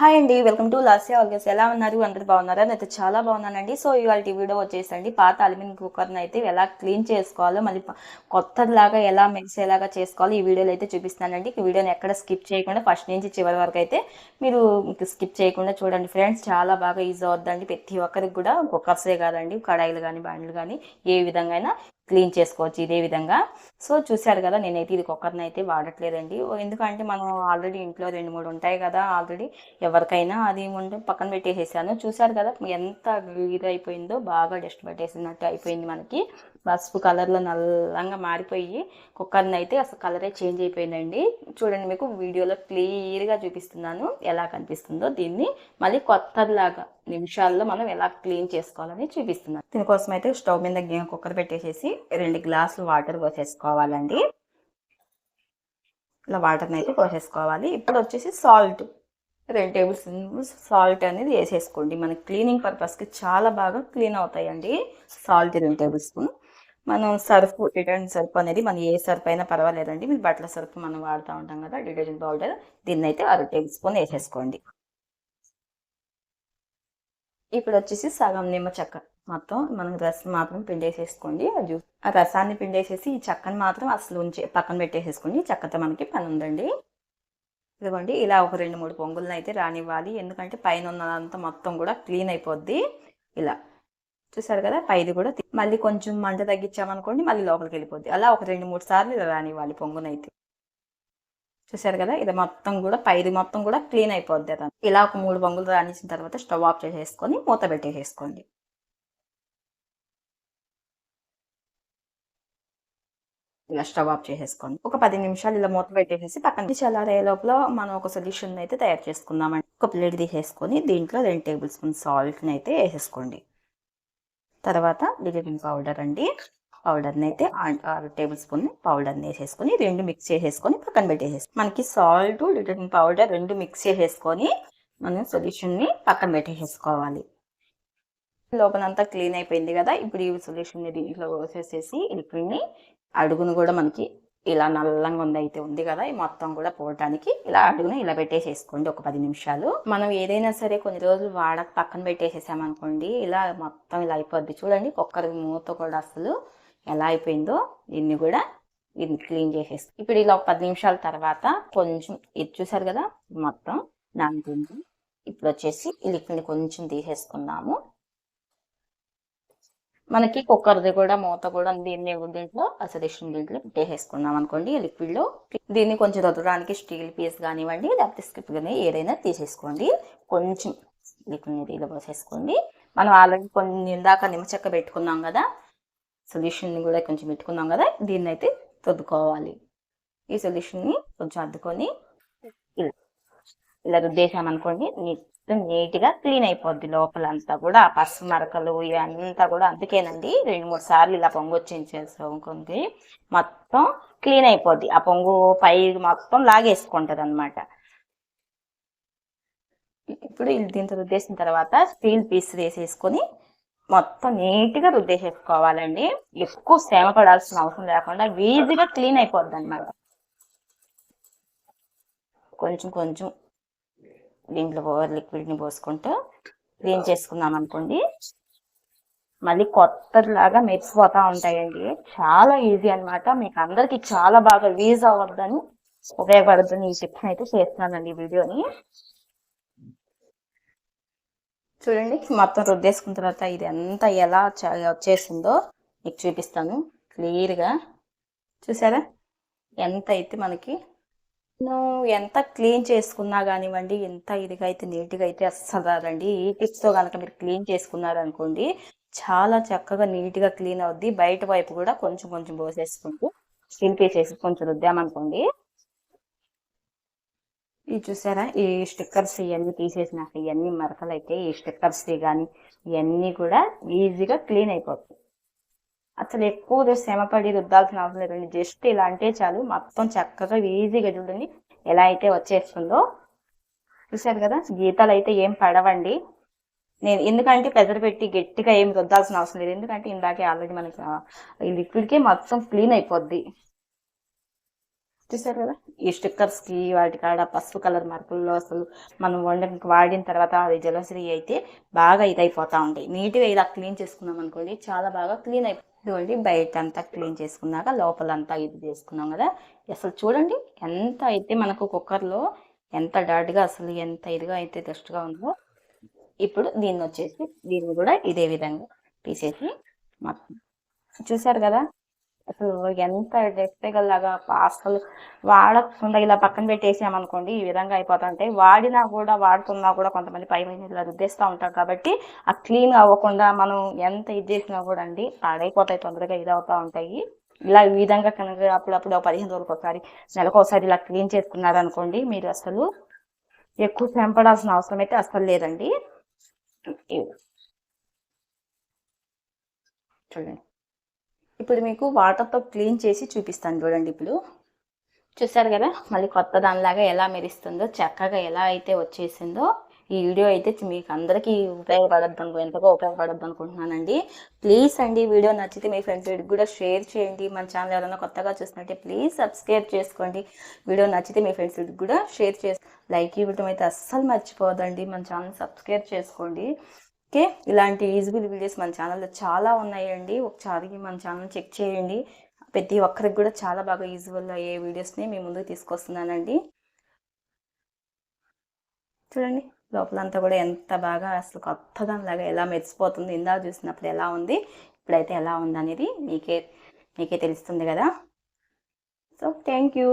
Hi అండి welcome to Lasya ఆల్గస్. ఎలా ఉన్నారు? అందరు బాగున్నారా? నేనైతే చాలా బాగున్నానండి. సో ఇవాళ వీడియో వచ్చేసండి. పాత అల్యూమినియం కుక్కర్ని అయితే ఎలా క్లీన్ చేసుకోవాలో మళ్ళీ కొత్తలాగా ఎలా మెరిసేలాగా చేసుకోవాలో ఈ వీడియోలో అయితే చూపిస్తానండి ఈ వీడియోని ఎక్కడ స్కిప్ చేయకుండా ఫస్ట్ నుంచి చివరి వరకు అయితే మీరు స్కిప్ చేయకుండా చూడండి. ఫ్రెండ్స్ చాలా బాగా ఈజీ అవుద్దండి. ప్రతి ఒక్కరికి కూడా కుక్కర్సే కాదండి. కడాయిలు కానీ బండ్లు కానీ ఏ విధంగా అయినా క్లీన్ చేసుకోవచ్చు ఇదే విధంగా. సో చూశారు కదా నేనైతే ఇది కుక్కర్ని అయితే వాడట్లేదండి. ఓ ఎందుకంటే మనం ఆల్రెడీ ఇంట్లో రెండు మూడు ఉంటాయి కదా ఆల్రెడీ ఎవరికైనా అది ఉంటే పక్కన పెట్టేసేసాను. చూశారు కదా ఎంత ఇది అయిపోయిందో బాగా డస్ట్ పట్టేసినట్టు అయిపోయింది మనకి. పసుపు కలర్లో నల్లంగా మారిపోయి కుక్కర్ని అయితే అసలు కలరే చేంజ్ అయిపోయిందండి. చూడండి మీకు వీడియోలో క్లియర్గా చూపిస్తున్నాను ఎలా కనిపిస్తుందో దీన్ని. మళ్ళీ కొత్తలాగా నిమిషాల్లో మనం ఎలా క్లీన్ చేసుకోవాలని చూపిస్తున్నాను. దీనికోసం అయితే స్టవ్ మీద కుక్కర్ పెట్టేసేసి రెండు గ్లాసులు వాటర్ పోసేసుకోవాలండి. ఇలా వాటర్ని అయితే పోసేసుకోవాలి. ఇప్పుడు వచ్చేసి సాల్ట్. రెండు టేబుల్ స్పూన్స్ సాల్ట్ అనేది వేసేసుకోండి. మనకి క్లీనింగ్ పర్పస్కి చాలా బాగా క్లీన్ అవుతాయండి. సాల్ట్ రెండు టేబుల్ స్పూన్. మనం సర్ఫ్ డిటర్జెంట్ సర్ఫ్ అనేది మనం ఏ సర్ఫ్ అయినా పర్వాలేదండి. మీరు బట్టల సర్ఫ్ మనం వాడుతూ ఉంటాం కదా డిటర్జెంట్ పౌడర్. దీన్ని అయితే అర టేబుల్ స్పూన్ వేసేసుకోండి. ఇప్పుడు వచ్చేసి సగం నిమ్మ చెక్క మొత్తం మనం రసం మాత్రం పిండేసేసుకోండి. ఆ జ్యూస్ ఆ రసాన్ని పిండేసేసి ఈ చెక్కని మాత్రం అసలు ఉంచి పక్కన పెట్టేసేసుకోండి. చెక్కతో మనకి పని ఉందండి. ఇదిగోండి ఇలా ఒక రెండు మూడు పొంగులను అయితే రానివ్వాలి. ఎందుకంటే పైన ఉన్నదంతా మొత్తం కూడా క్లీన్ అయిపోద్ది. ఇలా చూసారు కదా పైది కూడా మళ్ళీ కొంచెం మంట తగ్గించామనుకోండి మళ్ళీ లోపలికి వెళ్ళిపోద్ది. అలా ఒక రెండు మూడు సార్లు ఇలా రానివ్వాలి పొంగునైతే. చూసారు కదా ఇది మొత్తం కూడా పైది మొత్తం కూడా క్లీన్ అయిపోద్ది అదంతా. ఇలా ఒక మూడు పొంగులు రాణించిన తర్వాత స్టవ్ ఆఫ్ చేసేసుకొని మూత పెట్టేసేసుకోండి. ఇలా స్టవ్ ఆఫ్ చేసేసుకోండి. ఒక పది నిమిషాలు ఇలా మూత పెట్టేసేసి పక్కన చల్లారే లోపల మనం ఒక సొల్యూషన్ అయితే తయారు చేసుకుందామండి. ఒక ప్లేట్ తీసేసుకొని దీంట్లో రెండు టేబుల్ స్పూన్ సాల్ట్ని అయితే వేసేసుకోండి. తర్వాత డిటర్జెంట్ పౌడర్ అండి. పౌడర్ని అయితే ఆ- ఆరు టేబుల్ స్పూన్ పౌడర్ని వేసేసుకొని రెండు మిక్స్ చేసేసుకొని పక్కన పెట్టేసేసి మనకి సాల్ట్ డిటర్జెంట్ పౌడర్ రెండు మిక్స్ చేసేసుకొని మనం సొల్యూషన్ని పక్కన పెట్టేసేసుకోవాలి. లోపలంతా క్లీన్ అయిపోయింది కదా ఇప్పుడు ఈ సొల్యూషన్ని దీంట్లో పోసేసేసి లిక్విడ్ని అడుగును కూడా మనకి ఇలా నల్లంగా ఉంది అయితే ఉంది కదా ఈ మొత్తం కూడా పోవడానికి ఇలా అడుగును ఇలా పెట్టేసేసుకోండి ఒక పది నిమిషాలు. మనం ఏదైనా సరే కొన్ని రోజులు వాడక పక్కన పెట్టేసేసామనుకోండి ఇలా మొత్తం ఇలా అయిపోద్ది. చూడండి కుక్కర్ మూత కూడా అసలు ఎలా అయిపోయిందో దీన్ని కూడా దీన్ని క్లీన్ చేసేసి ఇప్పుడు ఇలా ఒక పది నిమిషాల తర్వాత కొంచెం ఇది చూసారు కదా మొత్తం నానుతుంది ఇప్పుడు వచ్చేసి ఈ లిక్విడ్ని కొంచెం తీసేసుకున్నాము. మనకి కుక్కర్ది కూడా మూత కూడా దీన్ని దీంట్లో అసలు దీంట్లో పెట్టేసేసుకున్నాం అనుకోండి లిక్విడ్లో. దీన్ని కొంచెం దొరకడానికి స్టీల్ పీస్ కానివ్వండి లేకపోతే స్క్రిప్ కానీ ఏదైనా తీసేసుకోండి. కొంచెం లిక్విడ్ దీనిలో పోసేసుకోండి. మనం ఆల్రెడీ కొన్ని ఇందాక నిమ్మ చెక్క పెట్టుకున్నాం కదా సొల్యూషన్ కూడా కొంచెం పెట్టుకున్నాం కదా దీన్ని అయితే తొద్దుకోవాలి ఈ సొల్యూషన్ని కొంచెం అద్దుకొని ఇలా రుద్దేశామనుకోండి అనుకోండి నీట్గా క్లీన్ అయిపోద్ది లోపల అంతా కూడా. ఆ పసుపు మరకలు ఇవంతా కూడా అందుకేనండి రెండు మూడు సార్లు ఇలా పొంగు వచ్చించేసుకోండి మొత్తం క్లీన్ అయిపోద్ది. ఆ పొంగు పై మొత్తం లాగేసుకుంటది అనమాట ఇప్పుడు దీంతో రుద్దేసిన తర్వాత స్టీల్ పీస్ వేసేసుకొని మొత్తం నీట్గా రుద్దేసేసుకోవాలండి. ఎక్కువ శ్రమ పడాల్సిన అవసరం లేకుండా ఈజీగా క్లీన్ అయిపోద్ది అనమాట కొంచెం కొంచెం. దీంట్లో ఓవర్ లిక్విడ్ని పోసుకుంటూ క్లీన్ చేసుకున్నాం అనుకోండి. మళ్ళీ కొత్తలాగా మెరిసిపోతా ఉంటాయండి. చాలా ఈజీ అన్నమాట. మీకు అందరికి చాలా బాగా యూజ్ అవ్వద్దని ఉపయోగపడుతుంది ఈ టిప్స్ అయితే చేస్తున్నానండి ఈ వీడియోని. చూడండి మొత్తం రుద్దేసుకున్న తర్వాత ఇది ఎంత ఎలా వచ్చేసిందో మీకు చూపిస్తాను క్లియర్గా. చూసారా? ఎంత అయితే మనకి నువ్వు ఎంత క్లీన్ చేసుకున్నా కానివ్వండి ఎంత ఇదిగా అయితే నీట్గా అయితే అస్సలు రాదండి ఈ టిప్స్తో కనుక మీరు క్లీన్ చేసుకున్నారు అనుకోండి చాలా చక్కగా నీట్గా క్లీన్ అవుద్ది. బయట వైపు కూడా కొంచెం కొంచెం పోసేసుకుంటూ చేసి కొంచెం రుద్దామనుకోండి. ఇది చూసారా? ఈ స్టిక్కర్స్ ఇవన్నీ తీసేసినాక ఇవన్నీ మరకలు అయితే ఈ స్టిక్కర్స్ కానీ ఇవన్నీ కూడా ఈజీగా క్లీన్ అయిపోతాయి. అసలు ఎక్కువ శ్రమపడి రుద్దాల్సిన అవసరం లేదండి జస్ట్ ఇలా అంటే చాలు. మొత్తం చక్కగా ఈజీగా చూడండి. ఎలా అయితే వచ్చేస్తుందో. చూసారు కదా? గీతాలు అయితే ఏం పడవండి. నేను ఎందుకంటే ప్రెజర్ పెట్టి గట్టిగా ఏం రుద్దాల్సిన అవసరం లేదు. ఎందుకంటే ఇందాకే ఆల్రెడీ మనకి ఈ లిక్విడ్కి మొత్తం క్లీన్ అయిపోద్ది. చూసారు కదా? ఈ స్టిక్కర్స్కి వాటి కాడ పసుపు కలర్ మరకుల్లో అసలు మనం వండడానికి వాడిన తర్వాత అది జలసరి అయితే బాగా ఇదైపోతూ ఉంటాయి నీట్గా ఇలా క్లీన్ చేసుకున్నాం అనుకోండి చాలా బాగా క్లీన్ అయిపోతుంది ఇదిగోండి బయట అంతా క్లీన్ చేసుకున్నాక లోపలంతా ఇది చేసుకున్నాం కదా. అసలు చూడండి ఎంత అయితే మనకు కుక్కర్లో ఎంత డాట్గా అసలు ఎంత ఇదిగా అయితే దృష్టిగా ఉందో. ఇప్పుడు దీన్ని వచ్చేసి దీన్ని కూడా ఇదే విధంగా తీసేసి మొత్తం. చూసారు కదా? అసలు ఎంత లాగా అసలు వాడకుండా ఇలా పక్కన పెట్టేసామనుకోండి ఈ విధంగా అయిపోతుంటాయి వాడినా కూడా వాడుతున్నా కూడా కొంతమంది పై మీద ఇలా రుద్దేస్తూ ఉంటారు కాబట్టి ఆ క్లీన్ అవ్వకుండా మనం ఎంత ఇది చేసినా కూడా అండి పాడైపోతాయి తొందరగా ఇది అవుతూ ఉంటాయి. ఇలా ఈ విధంగా కనుక అప్పుడప్పుడు పదిహేను రోజులకు ఒకసారి నెలకు ఒకసారి ఇలా క్లీన్ చేసుకున్నారనుకోండి మీరు అసలు ఎక్కువ పెంపడాల్సిన అవసరం అయితే అసలు లేదండి. చూడండి. ఇప్పుడు మీకు వాటర్తో క్లీన్ చేసి చూపిస్తాను చూడండి ఇప్పుడు. చూసారు కదా మళ్ళీ కొత్త దానిలాగా ఎలా మెరుస్తుందో చక్కగా ఎలా అయితే వచ్చేసిందో ఈ వీడియో అయితే మీకు అందరికీ ఉపయోగపడద్దు అనుకో ఎంతగా ఉపయోగపడద్దు అనుకుంటున్నానండి. ప్లీజ్ అండి వీడియో నచ్చితే మీ ఫ్రెండ్స్ కూడా షేర్ చేయండి. మన ఛానల్ ఎవరైనా కొత్తగా చూస్తున్నట్టే ప్లీజ్ సబ్స్క్రైబ్ చేసుకోండి. వీడియో నచ్చితే మీ ఫ్రెండ్స్ కూడా షేర్ చేసి లైక్ ఇవ్వడం అయితే అస్సలు మర్చిపోదండి మన ఛానల్ సబ్స్క్రైబ్ చేసుకోండి. ఓకే ఇలాంటి ఈజీబుల్ వీడియోస్ మన ఛానల్లో చాలా ఉన్నాయండి. ఒకసారి మన ఛానల్ చెక్ చేయండి. ప్రతి ఒక్కరికి కూడా చాలా బాగా యూజ్ఫుల్ అయ్యే వీడియోస్ని మీ ముందుకు తీసుకొస్తున్నానండి. చూడండి లోపలంతా కూడా ఎంత బాగా అసలు కొత్తదానిలాగా ఎలా మెరిసిపోతుంది ఇందా చూసినప్పుడు ఎలా ఉంది ఇప్పుడైతే ఎలా ఉంది అనేది మీకే మీకే తెలుస్తుంది కదా. So thank you.